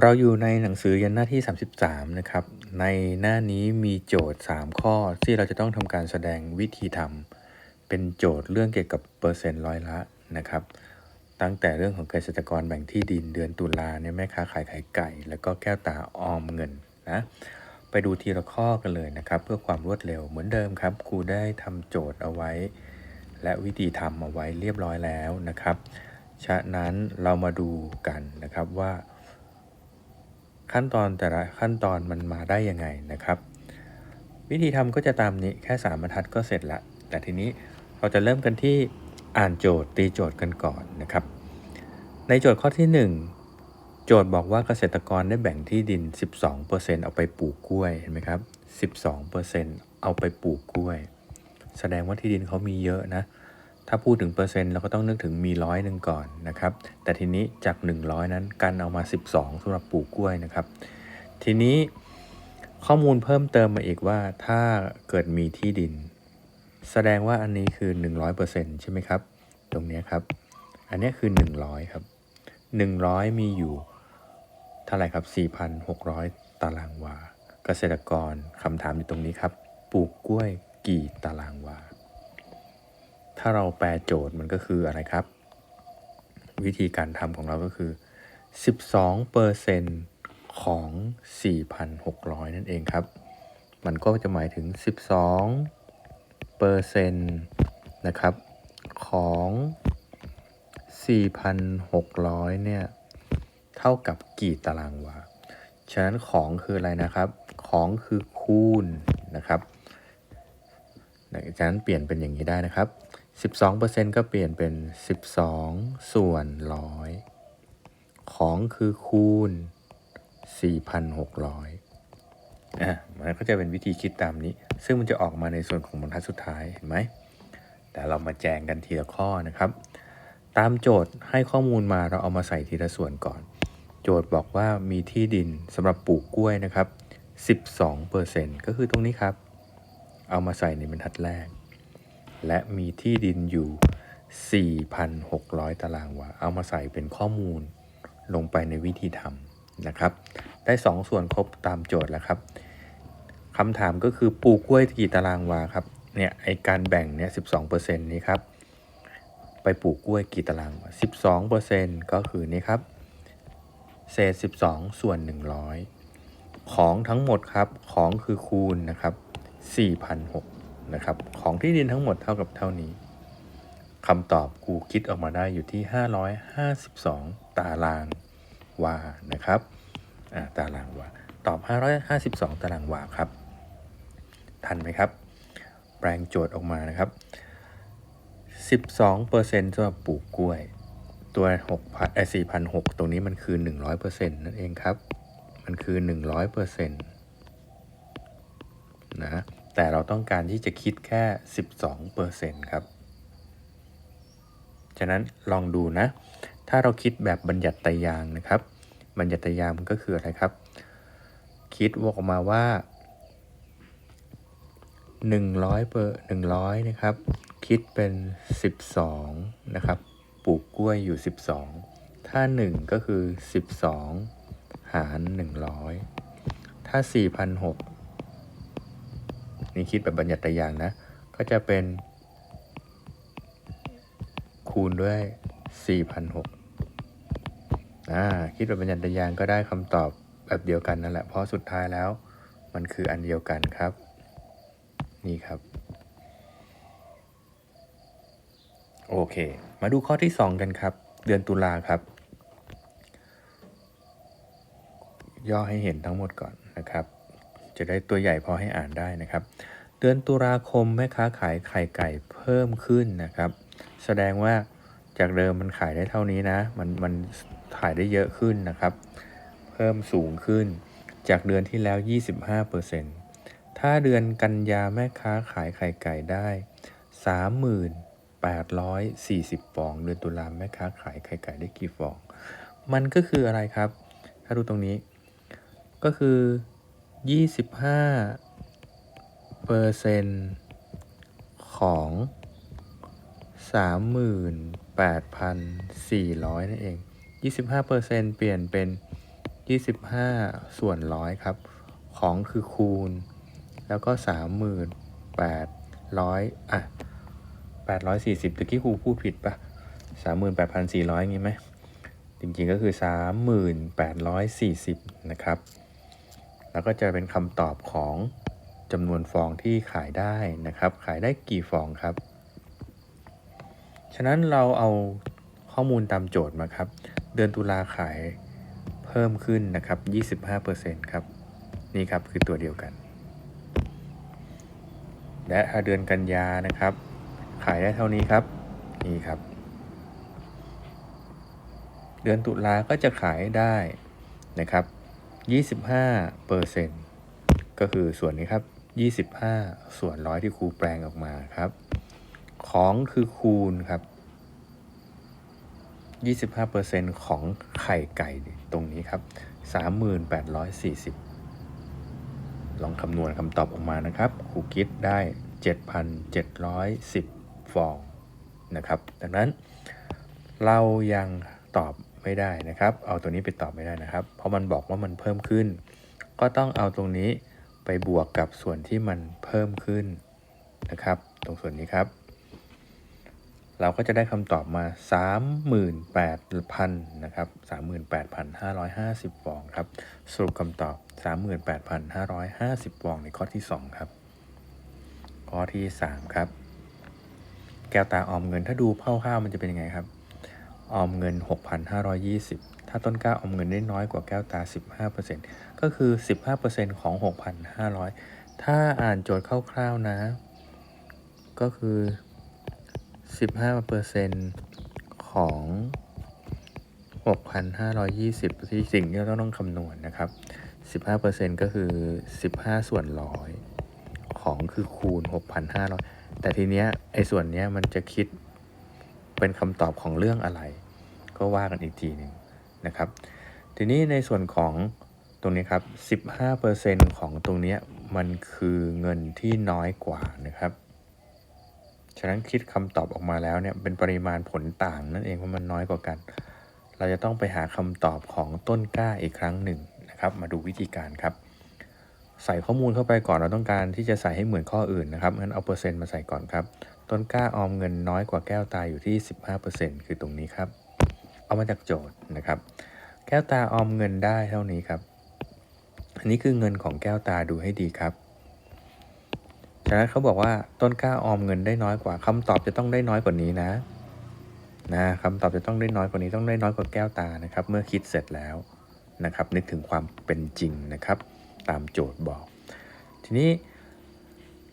เราอยู่ในหนังสือยันหน้าที่ 33 นะครับ ในหน้านี้มีโจทย์ 3 ข้อที่เราจะต้องทำการแสดงวิธีทำเป็นโจทย์เรื่องเกี่ยวกับเปอร์เซ็นต์ร้อยละนะครับ ตั้งแต่เรื่องของเกษตรกรแบ่งที่ดินเดือนตุลาเนี่ยแม่ค้าขายไข่ไก่ แล้วก็แก้วตาออมเงินนะไปดูทีละข้อกันเลยนะครับ เพื่อความรวดเร็วเหมือนเดิมครับครูได้ทำโจทย์เอาไว้ และวิธีทำเอาไว้เรียบร้อยแล้วนะครับ ฉะนั้นเรามาดูกันนะครับว่า ขั้นตอนแต่ละขั้นตอนมันมาได้ยังไงนะครับ วิธีทำก็จะตามนี้แค่สามบรรทัดก็เสร็จละ แต่ทีนี้เราจะเริ่มกันที่อ่านโจทย์ตีโจทย์กันก่อนนะครับ ในโจทย์ข้อที่ 1 โจทย์บอกว่าเกษตรกรได้แบ่งที่ดิน 12%เอาไปปลูกกล้วยเห็นไหมครับ 12%เอาไปปลูกกล้วย แสดงว่าที่ดินเขามีเยอะนะ ถ้าพูดถึงเปอร์เซ็นต์เราก็ต้องนึกถึงมีร้อยหนึ่งก่อนนะครับ แต่ทีนี้จาก 100 นั้นกันเอามา 12สำหรับปลูกกล้วยนะครับ ทีนี้ข้อมูลเพิ่มเติมมาอีกว่าถ้าเกิดมีที่ดิน แสดงว่าอันนี้คือ 100%ใช่ไหมครับ ตรงนี้ครับ อันนี้คือ 100 ครับ 100 มีอยู่เท่าไหร่ครับ 4,600 ตารางวา เกษตรกรคำถามอยู่ตรงนี้ครับ ปลูกกล้วยกี่ตารางวา ถ้าเราแปลโจทย์มันก็คืออะไรครับ วิธีการทำของเราก็คือ 12%ของ 4,600 นั่นเองครับ มันก็จะหมายถึง 12%นะครับของ 4,600 เนี่ย เท่ากับกี่ตารางวา ฉะนั้นของคืออะไรนะครับ ของคือคูณนะครับฉะนั้นเปลี่ยนเป็นอย่างนี้ได้นะครับ 12%ก็เปลี่ยนเป็น 12 ส่วนร้อยของคือคูณ 4,600อะมันก็จะเป็นวิธีคิดตามนี้ ซึ่งมันจะออกมาในส่วนของบรรทัดสุดท้ายเห็นไหม แต่เรามาแจงกันทีละข้อนะครับ ตามโจทย์ให้ข้อมูลมาเราเอามาใส่ทีละส่วนก่อน โจทย์บอกว่ามีที่ดินสำหรับปลูกกล้วยนะครับ 12%ก็คือตรงนี้ครับ เอามาใส่ในบรรทัดแรก และมีที่ดินอยู่ 4,600 ตารางวา เอามาใส่เป็นข้อมูลลงไปในวิธีทำนะครับ ได้2ส่วนครบตามโจทย์แล้วครับคำถามก็คือปลูกกล้วยกี่ตารางวาครับ เนี่ยไอการแบ่งเนี่ย 12%นี้ครับ ไปปลูกกล้วยกี่ตารางวา 12%ก็คือนี่ครับ เศษ 12 ส่วน 100 ของทั้งหมดครับ ของคือคูณนะครับ4,600 นะครับของที่ดินทั้งหมดเท่ากับเท่านี้คำตอบกูคิดออกมาได้อยู่ที่ 552 ตารางวานะครับาตารางวาตอบ 552 ตารางวาครับ ทันไหมครับ แปลงโจทย์ออกมานะครับ 12%สำหรับปลูกกล้วย ตัว6,000เอ่อ4,600ตรงนี้มันคือ 100%นั่นเองครับ มันคือ 100%นะ แต่เราต้องการที่จะคิดแค่ 12%ครับ ฉะนั้นลองดูนะ ถ้าเราคิดแบบบัญญัติตรยางนะครับ บัญญัติตรยางมันก็คืออะไรครับ คิดออกมาว่า 100เปอร์100 นะครับ คิดเป็น 12 นะครับ ปลูกกล้วยอยู่ 12 ถ้า 1 ก็คือ 12 หาร 100 ถ้า 4,600 นี่คิดแบบบัญญัติไตรยางนะ ก็จะเป็น คูณด้วย4,600อ่าคิดแบบบัญญัติไตรยางก็ได้คำตอบแบบเดียวกันนั่นแหละ เพราะสุดท้ายแล้วมันคืออันเดียวกันครับ นี่ครับ โอเค มาดูข้อที่ 2 กันครับ เดือนตุลาครับ ย่อให้เห็นทั้งหมดก่อนนะครับ จะได้ตัวใหญ่พอให้อ่านได้นะครับ เดือนตุลาคมแม่ค้าขายไข่ไก่เพิ่มขึ้นนะครับ แสดงว่าจากเดิมมันขายได้เท่านี้นะ มันมันขายได้เยอะขึ้นนะครับ เพิ่มสูงขึ้นจากเดือนที่แล้ว 25%ถ้าเดือนกันยาแม่ค้าขายไข่ไก่ได้ 3840 ฟอง เดือนตุลาแม่ค้าขายไข่ไก่ได้กี่ฟอง มันก็คืออะไรครับ ถ้าดูตรงนี้ ก็คือ 25เปอร์เซ็นต์ของ38,400นั่นเอง25เปอร์เซ็นต์เปลี่ยนเป็น25ส่วนร้อยครับ ของคือคูณ แล้วก็38,000อะ840ตะกี้ครูพูดผิดปะ38,400งี้ไหมจริงๆก็คือ3840นะครับ แล้วก็จะเป็นคำตอบของจำนวนฟองที่ขายได้นะครับ ขายได้กี่ฟองครับ ฉะนั้นเราเอาข้อมูลตามโจทย์มาครับ เดือนตุลาขายเพิ่มขึ้นนะครับ 25%ครับ นี่ครับคือตัวเดียวกัน และถ้าเดือนกันยานะครับ ขายได้เท่านี้ครับ นี่ครับ เดือนตุลาก็จะขายได้นะครับ 25เปอร์เซ็นต์ก็คือส่วนนี้ครับ 25 ส่วนร้อยที่ครูแปลงออกมาครับ ของคือคูณครับ 25%ของไข่ไก่ตรงนี้ครับ 3840 ลองคำนวณคำตอบออกมานะครับครูคิดได้ 7,710 ฟองนะครับ ดังนั้นเรายังตอบ ไม่ได้นะครับ เอาตัวนี้ไปตอบไม่ได้นะครับ เพราะมันบอกว่ามันเพิ่มขึ้น ก็ต้องเอาตรงนี้ไปบวกกับส่วนที่มันเพิ่มขึ้นนะครับ ตรงส่วนนี้ครับ เราก็จะได้คำตอบมา 38,000นะครับ38,550 ฟองครับ สรุปคำตอบ 38,550 ฟองในข้อที่ 2 ครับ ข้อที่ 3 ครับ แก้วตาออมเงินถ้าดูคร่าวๆมันจะเป็นยังไงครับ ออมเงิน 6,520 ถ้าต้นกล้าออมเงินได้น้อยกว่าแก้วตา 15%ก็คือ 15%ของ 6,500 ถ้าอ่านโจทย์คร่าวๆนะ ก็คือ 15%ของ 6,520 ที่สิ่งที่เราต้องคำนวณนะครับ 15%ก็คือ 15 ส่วนร้อยของคือคูณ 6,500 แต่ทีเนี้ยไอ้ส่วนเนี้ยมันจะคิดเป็นคำตอบของเรื่องอะไร ก็ว่ากันอีกทีหนึ่งนะครับ ทีนี้ในส่วนของตรงนี้ครับ 15%ของตรงนี้มันคือเงินที่น้อยกว่านะครับ ฉะนั้นคิดคำตอบออกมาแล้วเนี่ยเป็นปริมาณผลต่างนั่นเองว่ามันน้อยกว่ากัน เราจะต้องไปหาคำตอบของต้นกล้าอีกครั้งหนึ่งนะครับ มาดูวิธีการครับ ใส่ข้อมูลเข้าไปก่อนเราต้องการที่จะใส่ให้เหมือนข้ออื่นนะครับงั้นเอาเปอร์เซ็นต์มาใส่ก่อนครับ ต้นกล้าออมเงินน้อยกว่าแก้วตาอยู่ที่ 15%คือตรงนี้ครับ เอามาจากโจทย์นะครับ แก้วตาออมเงินได้เท่านี้ครับ อันนี้คือเงินของแก้วตาดูให้ดีครับฉะนั้นเขาบอกว่าต้นกล้าออมเงินได้น้อยกว่าคำตอบจะต้องได้น้อยกว่านี้นะนะคำตอบจะต้องได้น้อยกว่านี้ต้องได้น้อยกว่าแก้วตานะครับ เมื่อคิดเสร็จแล้วนะครับ นึกถึงความเป็นจริงนะครับ ตามโจทย์บอก ทีนี้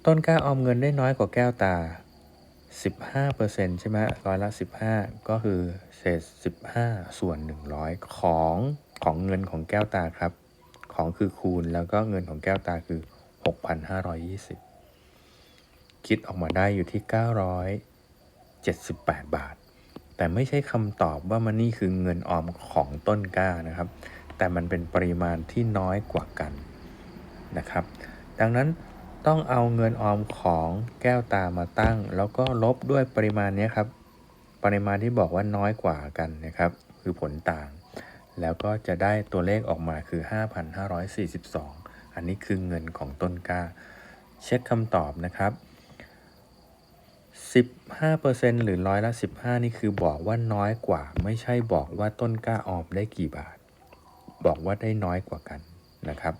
ต้นกล้าออมเงินได้น้อยกว่าแก้วตา 15%ใช่ไหมร้อยละ 15 ก็คือ เศษ 15 ส่วน 100 ของของเงินของแก้วตาครับ ของคือคูณแล้วก็เงินของแก้วตาคือ 6,520 คิดออกมาได้อยู่ที่ 978 บาท แต่ไม่ใช่คำตอบว่ามันนี่คือเงินออมของต้นกล้านะครับ แต่มันเป็นปริมาณที่น้อยกว่ากันนะครับ ดังนั้นต้องเอาเงินออมของแก้วตามาตั้ง แล้วก็ลบด้วยปริมาณนี้ครับ ปริมาณที่บอกว่าน้อยกว่ากันนะครับ คือผลต่าง แล้วก็จะได้ตัวเลขออกมาคือ 5,542 อันนี้คือเงินของต้นกล้า เช็คคำตอบนะครับ 15%หรือร้อยละ 15 นี่คือบอกว่าน้อยกว่า ไม่ใช่บอกว่าต้นกล้าออมได้กี่บาท บอกว่าได้น้อยกว่ากันนะครับ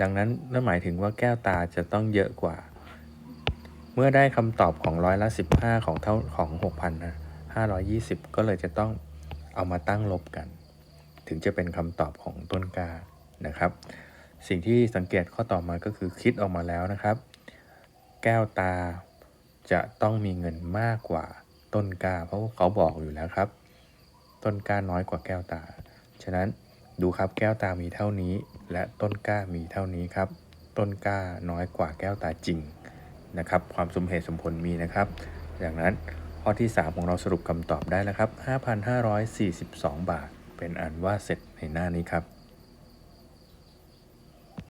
ดังนั้นนั่นหมายถึงว่าแก้วตาจะต้องเยอะกว่า เมื่อได้คำตอบของร้อยละ 15 ของเท่าของ 520 ก็เลยจะต้องเอามาตั้งลบกัน ถึงจะเป็นคำตอบของต้นกานะครับ สิ่งที่สังเกตข้อต่อมาก็คือคิดออกมาแล้วนะครับ แก้วตาจะต้องมีเงินมากกว่าต้นกา เพราะเขาบอกอยู่แล้วครับ ต้นก้าน้อยกว่าแก้วตา ฉะนั้นดูครับแก้วตามีเท่านี้ และต้นกล้ามีเท่านี้ครับ ต้นกล้าน้อยกว่าแก้วตาจริงนะครับ ความสมเหตุสมผลมีนะครับดังนั้น ข้อที่ 3 ของเราสรุปคำตอบได้แล้วครับ 5,542 บาท เป็นอันว่าเสร็จในหน้านี้ครับ